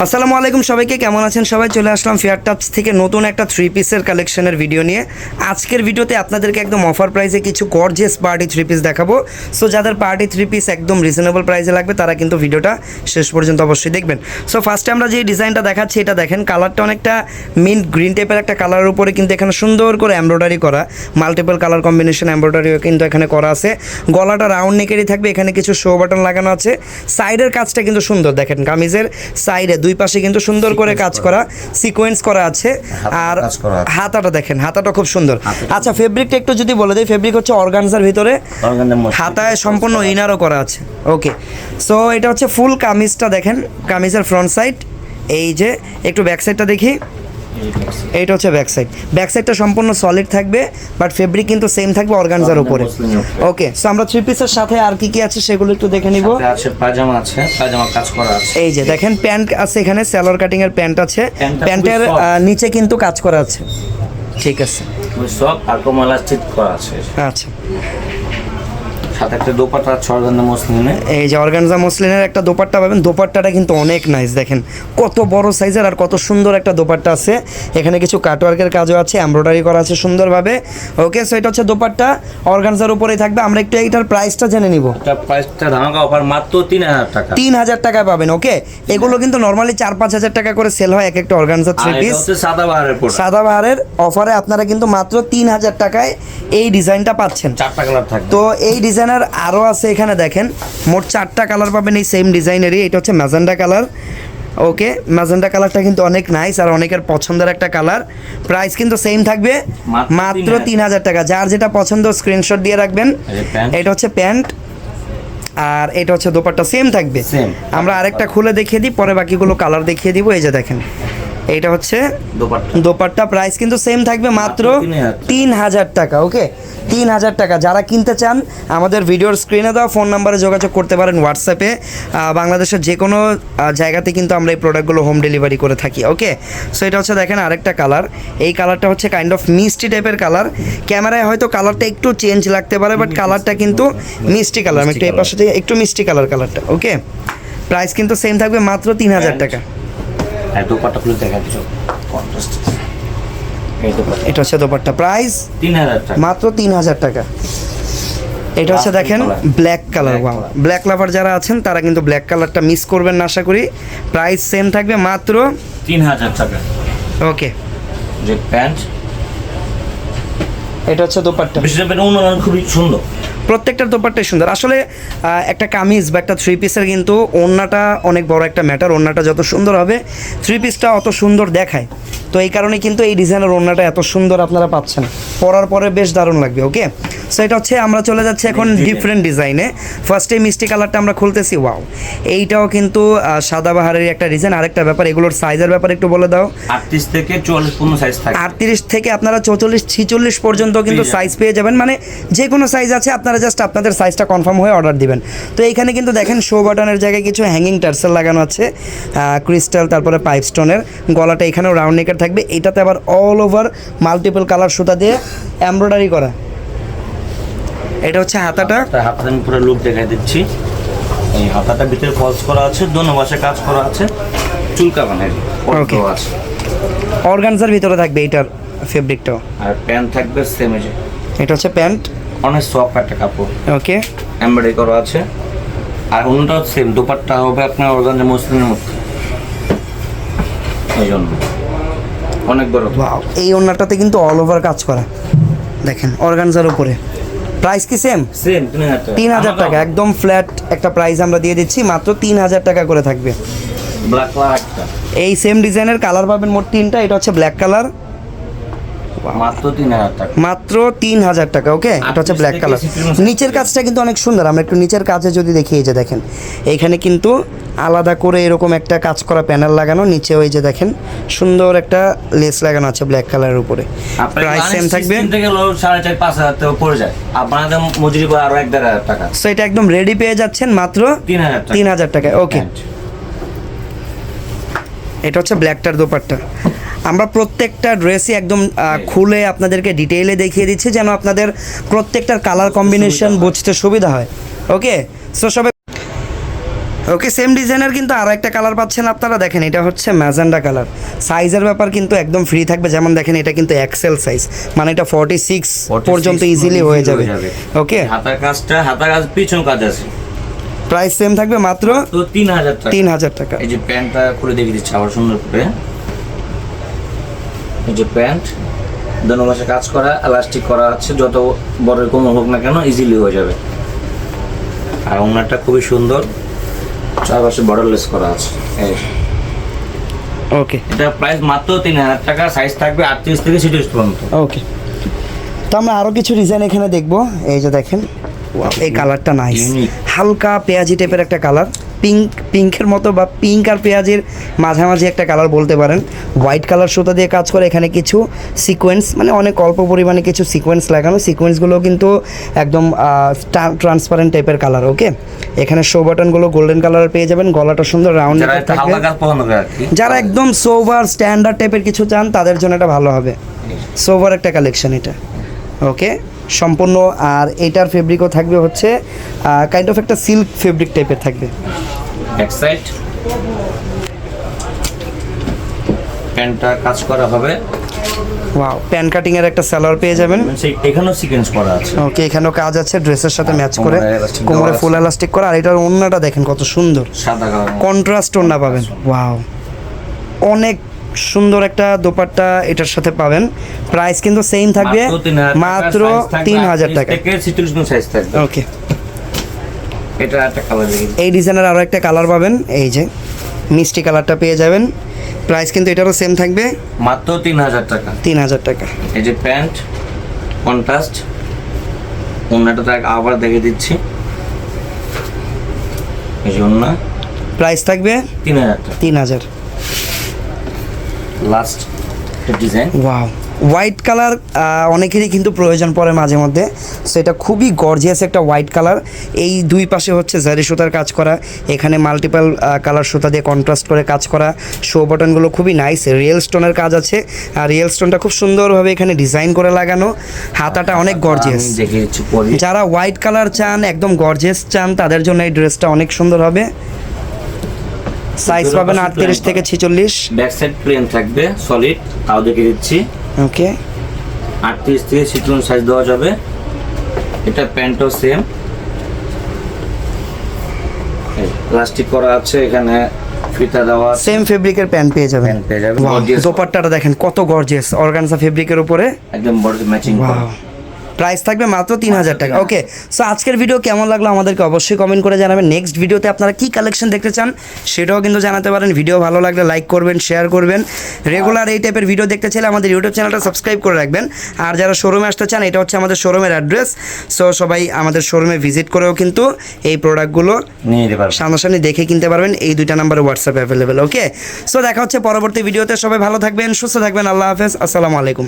আসসালামু আলাইকুম সবাইকে, কেমন আছেন সবাই? চলে আসলাম ফেয়ার টাপস থেকে নতুন একটা থ্রি পিসের কালেকশনের ভিডিও নিয়ে। আজকের ভিডিওতে আপনাদেরকে একদম অফার প্রাইসে কিছু গর্জিয়াস পার্টি থ্রি পিস দেখাবো। সো যাদের পার্টি থ্রি পিস একদম রিজনেবল প্রাইসে লাগবে, তারা কিন্তু ভিডিওটা শেষ পর্যন্ত অবশ্যই দেখবেন। সো ফার্স্টে আমরা যে ডিজাইনটা দেখাচ্ছি, এটা দেখেন কালারটা অনেকটা মিন্ট গ্রিন টাইপের একটা কালারের উপরে কিন্তু এখানে সুন্দর করে এমব্রয়ডারি করা। মাল্টিপল কালার কম্বিনেশন এমব্রয়ডারিও কিন্তু এখানে করা আছে। গলাটা রাউন্ড নেকেরই থাকবে, এখানে কিছু শো বাটন লাগানো আছে। সাইডের কাজটা কিন্তু সুন্দর, দেখেন, কামিজের সাইডে দুই পাশে কিন্তু সুন্দর করে কাজ করা সিকোয়েন্স করা আছে। আর। হাতাটা দেখেন হাতাটা খুব সুন্দর। আচ্ছা ফেব্রিকটা একটু যদি বলে দিই ফেব্রিক হচ্ছে অর্গানজার ভিতরে হাতায় সম্পূর্ণ ইনারও করা আছে। ওকে সো এটা হচ্ছে ফুল কামিজটা দেখেন কামিজের ফ্রন্ট সাইড এই যে একটু ব্যাক সাইডটা দেখি। এইটা হচ্ছে ব্যাক সাইড ব্যাক সাইডটা সম্পূর্ণ সলিড থাকবে বাট ফেব্রিক কিন্তু সেম থাকবে অর্গানজার উপরে। ওকে সো আমরা থ্রি পিসের সাথে আর কি কি আছে সেগুলো একটু দেখে নিব। আছে পাজামা আছে পাজামা কাজ করা আছে। এই যে দেখেন প্যান্ট আছে এখানে স্যালোর কাটিং এর প্যান্ট আছে প্যান্টের নিচে কিন্তু কাজ করা আছে। ঠিক আছে। সব আর কমলা করা আছে। আচ্ছা। সাথে একটা দোপাটা আছে অর্গানজা মসলিনে এই যে অর্গানজা মসলিনের একটা দোপাট্টা পাবেন। দোপাট্টাটা কিন্তু অনেক নাইস দেখেন। কত বড় সাইজের আর কত সুন্দর একটা দোপাট্টা আছে। এখানে কিছু কাটওয়ার্কের কাজও আছে এমব্রয়ডারি করা আছে সুন্দরভাবে। ওকে সো এটা হচ্ছে দোপাট্টা। অর্গানজার উপরেই থাকবে। আমরা একটু এইটার প্রাইসটা জেনে নিব। এটা প্রাইসটা ধামাকা অফার মাত্র তিন হাজার টাকা। তিন হাজার টাকা পাবেন ওকে এগুলো কিন্তু নর্মালি চার পাঁচ হাজার টাকা করে সেল হয় এক একটা অর্গানজা থ্রি পিস হচ্ছে সাদা বাহারের সাদাবাহারের অফারে আপনারা কিন্তু মাত্র তিন হাজার টাকায় এই ডিজাইনটা পাচ্ছেন। চারটা কালার থাকবে। তো এই ডিজাইনের আরও আছে এখানে দেখেন। মোট চারটা কালার পাবেন এই সেম ডিজাইনেরই এটা হচ্ছে ম্যাজেন্ডা কালার। ওকে ম্যাজেন্ডা কালারটা কিন্তু অনেক নাইস আর অনেকের পছন্দের একটা কালার। প্রাইস কিন্তু সেম থাকবে মাত্র মাত্র 3,000 তিন হাজার টাকা। যার যেটা পছন্দ স্ক্রিনশট দিয়ে রাখবেন। এটা হচ্ছে প্যান্ট আর এটা হচ্ছে দোপাট্টা সেম থাকবে। আমরা আরেকটা খুলে দেখিয়ে দিই পরে বাকিগুলো কালার দেখিয়ে দিব। এই যে দেখেন। এইটা হচ্ছে দোপাট্টা। দোপাট্টা। প্রাইস কিন্তু সেম থাকবে মাত্র মাত্র 3,000 তিন হাজার টাকা ওকে তিন হাজার টাকা। যারা কিনতে চান আমাদের ভিডিওর স্ক্রিনে দেওয়া ফোন নাম্বারে যোগাযোগ করতে পারেন হোয়াটসঅ্যাপে বাংলাদেশের যে কোনো জায়গাতে কিন্তু আমরা এই প্রোডাক্টগুলো হোম ডেলিভারি করে থাকি ওকে সো এটা হচ্ছে দেখেন আরেকটা কালার এই কালারটা হচ্ছে কাইন্ড অফ মিষ্টি টাইপের কালার ক্যামেরায় হয়তো কালারটা একটু চেঞ্জ লাগতে পারে বাট কালারটা কিন্তু মিষ্টি কালার আমি একটু এই পাশে থেকে একটু মিষ্টি কালার কালারটা ওকে প্রাইস কিন্তু সেম থাকবে মাত্র তিন হাজার টাকা। আর দোপাট্টা খুলে দেখা কন্ট্রাস্ট এটা হচ্ছে দোপাট্টা। প্রাইস তিন হাজার মাত্র তিন হাজার টাকা। এটা হচ্ছে দেখেন black colour wow black lover যারা আছেন তারা কিন্তু ব্ল্যাক কালারটা মিস করবেন না আশা করি। প্রাইস সেম থাকবে মাত্র তিন হাজার টাকা। ওকে যে প্যান্ট এটা হচ্ছে দোপাট্টা। বিশেষ করে খুবই সুন্দর। প্রত্যেকটার দোপারটাই সুন্দর। আসলে একটা কামিজ বা একটা থ্রি পিসের কিন্তু ওড়নাটা অনেক বড় একটা ম্যাটার ওড়নাটা যত সুন্দর হবে থ্রি পিসটা অত সুন্দর দেখায়। তো এই কারণে কিন্তু এই ডিজাইনের ওড়নাটা এত সুন্দর আপনারা পাচ্ছেন। পরার পরে বেশ দারুণ লাগবে ওকে সো এটা হচ্ছে আমরা চলে যাচ্ছি এখন ডিফারেন্ট ডিজাইনে ফার্স্টে মিষ্টি কালারটা আমরা খুলতেছি ওয়াও এইটাও কিন্তু সাদাবাহারের একটা ডিজাইন আরেকটা ব্যাপার এগুলোর সাইজের ব্যাপার একটু বলে দাও। আটত্রিশ থেকে চুয়াল্লিশ পূর্ণ সাইজ থাকে আটত্রিশ থেকে আপনারা চৌচল্লিশ ছিচল্লিশ পর্যন্ত কিন্তু সাইজ পেয়ে যাবেন। মানে যে কোনো সাইজ আছে আপনারা জাস্ট আপনাদের সাইজটা কনফার্ম হয়ে অর্ডার দিবেন। তো এইখানে কিন্তু দেখেন শো বাটনের জায়গায় কিছু হ্যাঙ্গিং টার্সেল লাগানো আছে ক্রিস্টাল তারপরে পাইপ স্টোনের গলাটা এখানেও রাউন্ড নেকের থাকবে। এটাতে আবার অল ওভার মাল্টিপল কালার সুতা দিয়ে এমব্রয়ডারি করা। এটা হচ্ছে হাতাটা। হাতাটা আমি পুরো লুক দেখাই দিচ্ছি। এই হাতাটার ভিতরে ফলস করা আছে দোনো পাশে কাজ করা আছে। চুলকা বানের Okay. আছে। অর্গানজার ভিতরে থাকবে এইটার ফেব্রিকটাও আর প্যান্ট থাকবে সেম যে। এটা হচ্ছে প্যান্ট অনেক সফট একটা কাপড়। ওকে এমব্রয়ডারি করা আছে। আর অন্যটাও সেম দোপাট্টা হবে আপনার অর্গানজা মসলিনের মধ্যে। এই জন্য। অনেক বড়। এই ওড়নাটাতে কিন্তু অল ওভার কাজ করা। দেখেন অর্গানজার উপরে। প্রাইস কি সেম সেম তিন হাজার টাকা। একদম ফ্ল্যাট একটা প্রাইস আমরা দিয়ে দিচ্ছি মাত্র তিন হাজার টাকা করে থাকবে। ব্ল্যাক কালার এই সেম ডিজাইনের কালার পাবেন মোট তিনটা এটা হচ্ছে ব্ল্যাক কালার মাত্র তিন হাজার টাকা। মাত্র তিন হাজার টাকা ওকে এটা হচ্ছে ব্ল্যাক কালার নিচের কাজটা কিন্তু অনেক সুন্দর আমরা একটু নিচের কাজে যদি দেখি এই যে দেখেন। এইখানে কিন্তু আলাদা করে এরকম একটা কাজ করা প্যানেল লাগানো নিচে ওই যে দেখেন সুন্দর একটা লেস লাগানো আছে ব্ল্যাক কালারের উপরে। প্রাইস সেম থাকবে। থেকে হলো সাড়ে চার পাঁচ হাজার টাকা পড়ে যায়। আপনাদের মজুরি করে আরও এক দেড় হাজার টাকা। সো এটা একদম রেডি পেয়ে যাচ্ছেন মাত্র তিন হাজার টাকা। তিন হাজার টাকায় ওকে এটা হচ্ছে ব্ল্যাকটার দোপাট্টা। আমরা প্রত্যেকটা ড্রেসই একদম খুলে আপনাদেরকে ডিটেইলে দেখিয়ে দিচ্ছি যেন আপনাদের প্রত্যেকটার কালার কম্বিনেশন বুঝতে সুবিধা হয়। ওকে সো সবাই ওকে সেম ডিজাইনের কিন্তু আরও একটা কালার পাচ্ছেন আপনারা। দেখেন এটা হচ্ছে ম্যাজেন্ডা কালার সাইজের ব্যাপার কিন্তু একদম ফ্রি থাকবে। যেমন দেখেন এটা কিন্তু এক্সেল সাইজ মানে এটা ফর্টি সিক্স পর্যন্ত ইজিলি হয়ে যাবে। ওকে হাতার কাজটা হাতার কাজ পিছন কাজ আছে। প্রাইস সেম থাকবে মাত্র তিন হাজার টাকা। তিন হাজার টাকা। এই যে প্যান্টটা খুলে দেখে দিচ্ছি আবার সুন্দর করে। এই যে প্যান্ট দোনো মাসে কাজ করা এলাস্টিক করা আছে যত বড় কোনো হোক না কেন ইজিলি হয়ে যাবে। আর ওনারটা খুবই সুন্দর চারপাশে বর্ডারলেস করা আছে। এই ওকে এটা প্রাইস মাত্র তিন হাজার টাকা সাইজ থাকবে আটত্রিশ থেকে ছিটিশ পর্যন্ত। ওকে তো আমরা আরও কিছু ডিজাইন এখানে দেখব। এই যে দেখেন এই কালারটা নাইস হালকা পেঁয়াজি টাইপের একটা কালার পিঙ্ক পিঙ্কের মতো বা পিঙ্ক আর পেঁয়াজের মাঝামাঝি একটা কালার বলতে পারেন। হোয়াইট কালার সুতা দিয়ে কাজ করে এখানে কিছু সিকোয়েন্স মানে অনেক অল্প পরিমাণে কিছু সিকোয়েন্স লাগানো। সিকোয়েন্সগুলো কিন্তু একদম ট্রান্সপারেন্ট টাইপের কালার ওকে এখানে শো বাটনগুলো গোল্ডেন কালার পেয়ে যাবেন। গলাটা সুন্দর রাউন্ড থাকবে। যারা একদম সোভার স্ট্যান্ডার্ড টাইপের কিছু চান তাদের জন্য এটা ভালো হবে। সোভার একটা কালেকশন এটা ওকে সম্পূর্ণ আর এটার ফেব্রিকও থাকবে হচ্ছে কাইন্ড অফ একটা সিল্ক ফেব্রিক টাইপের থাকবে। সাইড প্যান্টটা কাজ করা হবে। ওয়াও প্যান কাটিং এর একটা সালোয়ার পেয়ে যাবেন। এখানেও সিকোয়েন্স করা আছে। ওকে এখানেও কাজ আছে ড্রেসের সাথে ম্যাচ করে। কোমরে ফুল। এলাস্টিক করা আর এটার অন্যটা দেখেন কত সুন্দর। সাদা কন্ট্রাস্ট ওন্না পাবেন। ওয়াও অনেক সুন্দর একটা দোপাট্টা এটার সাথে পাবেন। প্রাইস কিন্তু সেম থাকবে মাত্র তিন হাজার টাকা ওকে এটা একটা কালার এই ডিজাইনের আরও একটা কালার পাবেন এই যে মিষ্টি কালারটা পেয়ে যাবেন। প্রাইস কিন্তু এটারও সেম থাকবে। মাত্র তিন হাজার টাকা। তিন হাজার টাকা। এই যে প্যান্ট কন্ট্রাস্ট অন্যটা তো আবার দেখে দিচ্ছি। এই যে অন্য প্রাইস থাকবে তিন হাজার টাকা। তিন হাজার। Last design wow white colour অনেকেরই কিন্তু প্রয়োজন পড়ে মাঝে মধ্যে। সো এটা খুবই গর্জিয়াস একটা হোয়াইট কালার এই দুই পাশে হচ্ছে জারি সুতার কাজ করা এখানে মাল্টিপাল কালার সুতা দিয়ে কন্ট্রাস্ট করে কাজ করা। শো বটনগুলো খুবই নাইস রিয়েল স্টোনের কাজ আছে। আর রিয়েল স্টোনটা খুব সুন্দরভাবে এখানে ডিজাইন করে লাগানো। হাতাটা অনেক গর্জিয়াস যারা হোয়াইট কালার চান একদম গর্জিয়াস চান তাদের জন্য এই ড্রেসটা অনেক সুন্দর হবে। সাইজ পাবেন পাশে আটত্রিশ plain থেকে ছিচল্লিশ। ব্যাক সাইড প্লেন থাকবে সলিড তাও দেখে দিচ্ছি। ওকে আটত্রিশ থেকে সিটুন সাইজ দেওয়া যাবে। এটা প্যান্টও সেম প্লাস্টিক করা আছে এখানে ফিতা দেওয়া সেম ফেব্রিকের প্যান্ট পেয়ে যাবেন। পেয়ে যাবেন। দোপাট্টাটা দেখেন কত গর্জিয়াস অর্গানজা ফেব্রিকের উপরে। একদম বড় ম্যাচিং করা। প্রাইস থাকবে মাত্র তিন হাজার টাকা। ওকে সো আজকের ভিডিও কেমন লাগল আমাদেরকে অবশ্যই কমেন্ট করে জানাবেন। নেক্সট ভিডিওতে আপনারা কি কালেকশন দেখতে চান সেটাও কিন্তু জানাতে পারেন। ভিডিও ভালো লাগলে লাইক করবেন শেয়ার করবেন। রেগুলার এই টাইপের ভিডিও দেখতে চাইলে আমাদের ইউটিউব চ্যানেলটা সাবস্ক্রাইব করে রাখবেন। আর যারা শোরুমে আসতে চান এটা হচ্ছে আমাদের শোরুমের অ্যাড্রেস সো সবাই আমাদের শোরুমে ভিজিট করেও কিন্তু এই প্রোডাক্টগুলো সামনাসামনি দেখে কিনতে পারবেন। এই দুইটা নাম্বারে হোয়াটসঅ্যাপ অ্যাভেলেবেল ওকে সো দেখা হচ্ছে পরবর্তী ভিডিওতে সবাই ভালো থাকবেন সুস্থ থাকবেন। আল্লাহ হাফেজ। আসসালামু আলাইকুম।